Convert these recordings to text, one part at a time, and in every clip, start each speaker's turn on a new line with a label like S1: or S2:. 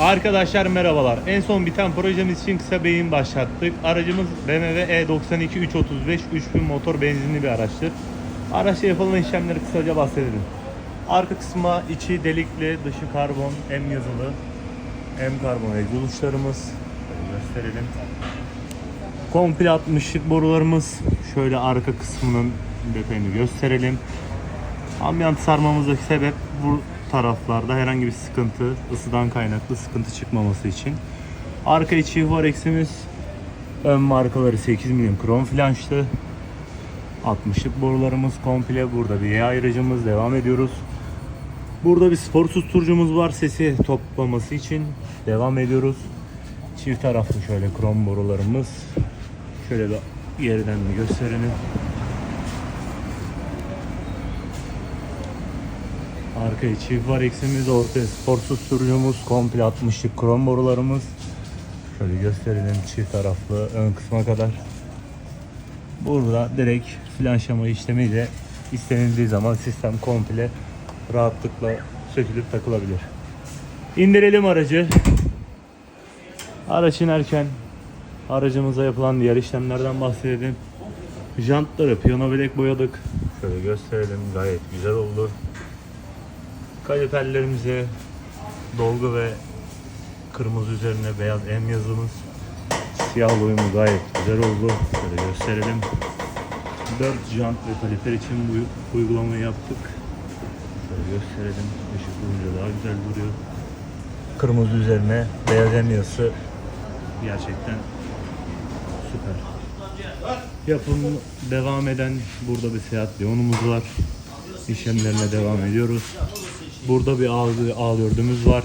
S1: Arkadaşlar merhabalar. En son biten projemiz için kısa beyin başlattık. Aracımız BMW E92 335 3000 motor benzinli bir araçtır. Araçta yapılan işlemleri kısaca bahsedelim. Arka kısma içi delikli, dışı karbon, M yazılı, M karbon egzoz uçlarımız. Gösterelim. Komple 60'lık borularımız. Şöyle arka kısmının detayını gösterelim. Ambiyant sarmamızdaki sebep bu taraflarda herhangi bir sıkıntı, ısıdan kaynaklı sıkıntı çıkmaması için. Arka içi Varex'imiz ön markaları 8 milim krom flanşlı. 60'lık borularımız komple. Burada bir yağ ayrıcımız devam ediyoruz. Burada bir spor susturucumuz var sesi toplaması için. Devam ediyoruz. Çift taraflı şöyle krom borularımız. Şöyle bir yerden bir gösterelim. Arka içi var eksimiz, ortaya spor susturucumuz, komple 60'lık krom borularımız. Şöyle gösterelim çift taraflı ön kısma kadar. Burada direkt flanşlama işlemiyle istenildiği zaman sistem komple rahatlıkla sökülüp takılabilir. İndirelim aracı. Araç inerken aracımıza yapılan diğer işlemlerden bahsedelim. Jantları piyano bilek boyadık. Şöyle gösterelim gayet güzel oldu. Kaliperlerimize dolgu ve kırmızı üzerine beyaz M yazımız. Siyah uyumu gayet güzel oldu. Şöyle gösterelim. 4 jant ve kaliper için bu uygulamayı yaptık. Şöyle gösterelim. Işık vurunca daha güzel duruyor. Kırmızı üzerine beyaz M yazısı gerçekten süper. Yapım devam eden burada bir Seat Leon'umuz var. İşlemlerine devam ediyoruz. Burada bir ağ, ağ var.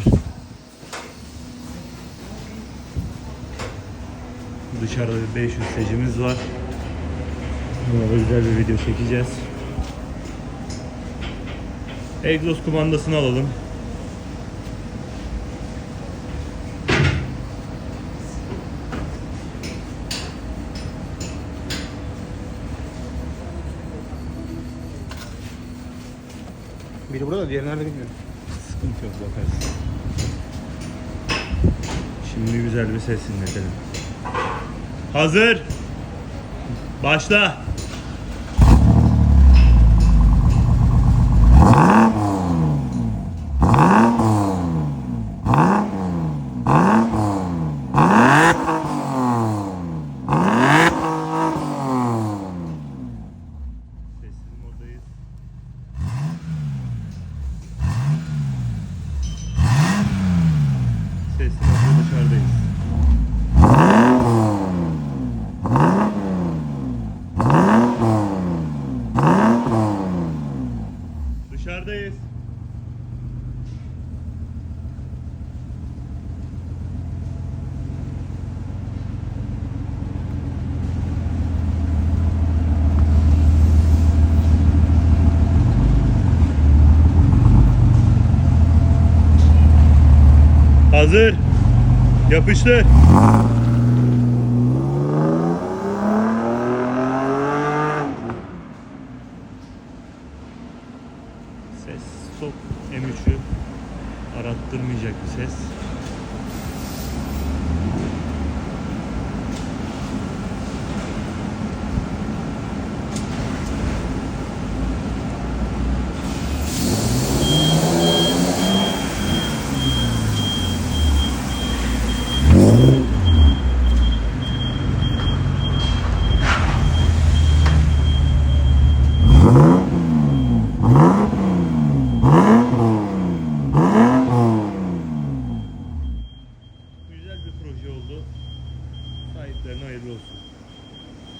S1: Dışarıda bir 500 secimiz var. Buna özel bir video çekeceğiz. Egzoz kumandasını alalım.
S2: Biri burada da diğeri nerede bilmiyorum.
S1: Sıkıntı yok bakarız. Şimdi güzel bir ses dinletelim. Hazır. Başla. Sesli modda dışarıdayız. Dışarıdayız. Hazır. Yapıştır. Ses stop M3'ü arattırmayacak bir ses.